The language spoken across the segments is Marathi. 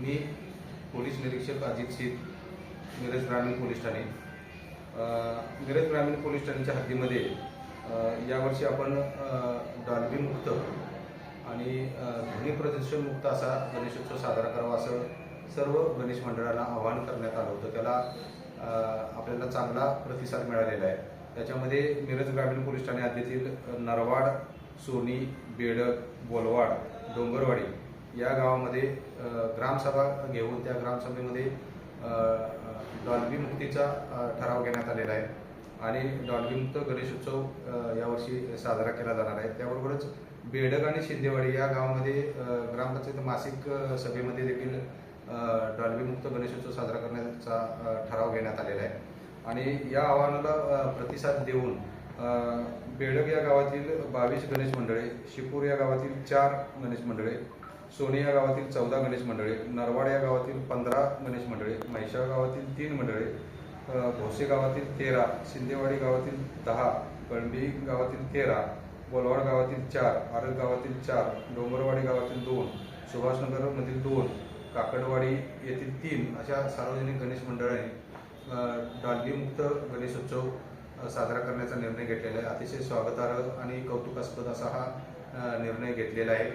मी पोलीस निरीक्षक अजित शीत मिरज ग्रामीण पोलीस ठाणे. मिरज ग्रामीण पोलीस ठाण्याच्या हद्दीमध्ये यावर्षी आपण डॉल्बीमुक्त आणि ध्वनी प्रदूषणमुक्त असा गणेशोत्सव साजरा करावा असं सर्व गणेश मंडळांना आवाहन करण्यात आलं होतं. त्याला आपल्याला चांगला प्रतिसाद मिळालेला आहे. त्याच्यामध्ये मिरज ग्रामीण पोलीस ठाणे हद्दीतील नरवाड सोनी बेडक बोलवाड डोंगरवाडी या गावामध्ये ग्रामसभा घेऊन त्या ग्रामसभेमध्ये डॉल्बी मुक्तीचा ठराव घेण्यात आलेला आहे. आणि डॉल्बीमुक्त गणेशोत्सव यावर्षी साजरा केला जाणार आहे. त्याबरोबरच बेडक आणि शिंदेवाडी या गावामध्ये ग्रामपंचायत मासिक सभेमध्ये देखील डॉल्बीमुक्त गणेशोत्सव साजरा करण्याचा ठराव घेण्यात आलेला आहे. आणि या आव्हानाला प्रतिसाद देऊन बेडक या गावातील बावीस गणेश मंडळे शिपूर या गावातील चार गणेश मंडळे सोने या गावातील चौदा गणेश मंडळे नरवाड या गावातील पंधरा गणेश मंडळे म्हैशाळ गावातील तीन मंडळे भोसे गावातील तेरा शिंदेवाडी गावातील दहा कळंबी गावातील तेरा बोलवाड गावातील चार आरग गावातील चार डोंगरवाडी गावातील दोन सुभाषनगरमधील दोन काकडवाडी येथील तीन अशा सार्वजनिक गणेश मंडळाने अ, गणेशोत्सव साजरा करण्याचा निर्णय घेतलेला आहे. अतिशय स्वागतार्ह आणि कौतुकास्पद असा हा निर्णय घेतलेला आहे.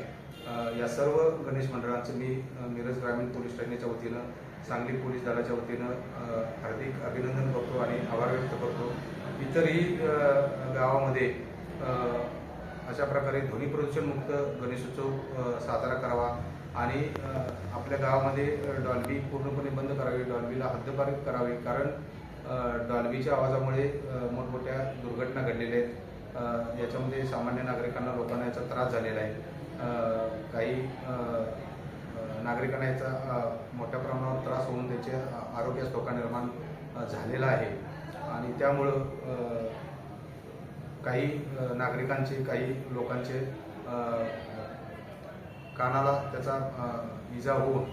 या सर्व गणेश मंडळांचं मी मिरज ग्रामीण पोलीस ठाण्याच्या वतीनं सांगली पोलीस दलाच्या वतीनं हार्दिक अभिनंदन करतो आणि आभार व्यक्त करतो. इतरही गावामध्ये अशा प्रकारे ध्वनी प्रदूषण मुक्त गणेशोत्सव साजरा करावा आणि आपल्या गावामध्ये डॉल्बी पूर्णपणे बंद करावी डॉल्बीला हद्दपार करावी कारण डॉल्बीच्या आवाजामुळे मोठमोठ्या दुर्घटना घडलेल्या आहेत. याच्यामध्ये सामान्य नागरिकांना लोकांना याचा त्रास झालेला आहे. काही नागरिकांना याचा मोठ्या प्रमाणावर त्रास होऊन त्याचे आरोग्यास धोका निर्माण झालेला आहे. आणि त्यामुळं काही नागरिकांचे काही लोकांचे कानाला त्याचा इजा होऊन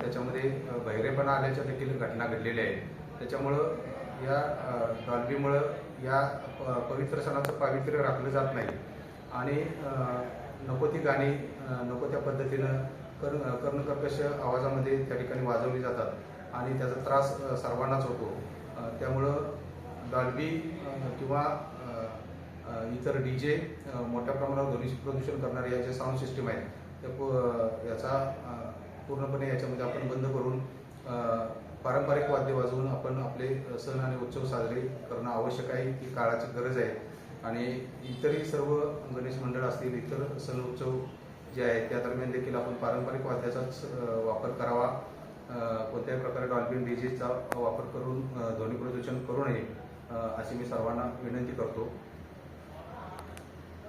त्याच्यामध्ये बहिरेपणा आल्याच्या देखील घटना घडलेल्या आहेत. त्याच्यामुळं या डॉल्बीमुळं या प- पवित्र सणाचं पावित्र्य राखलं जात नाही. आणि नको ती गाणी नको त्या पद्धतीनं कर्ण कर्णकर्कश आवाजामध्ये त्या ठिकाणी वाजवली जातात आणि त्याचा त्रास सर्वांनाच होतो. त्यामुळं डॉल्बी किंवा इतर डी जे मोठ्या प्रमाणावर ध्वनी प्रदूषण करणारे या जे साऊंड सिस्टीम आहेत. त्या याचा पूर्णपणे याच्यामध्ये आपण बंद करून पारंपरिक वाद्य वाजवून आपण आपले सण आणि उत्सव साजरे करणं आवश्यक आहे. ही काळाची गरज आहे. आणि इतरही सर्व गणेश मंडळ असतील इतर सण उत्सव जे आहेत त्या दरम्यान देखील आपण पारंपरिक वाद्याचाच वापर करावा. कोणत्याही प्रकारे डॉल्फिन डीजेचा वापर करून ध्वनी प्रदूषण करू नये अशी मी सर्वांना विनंती करतो.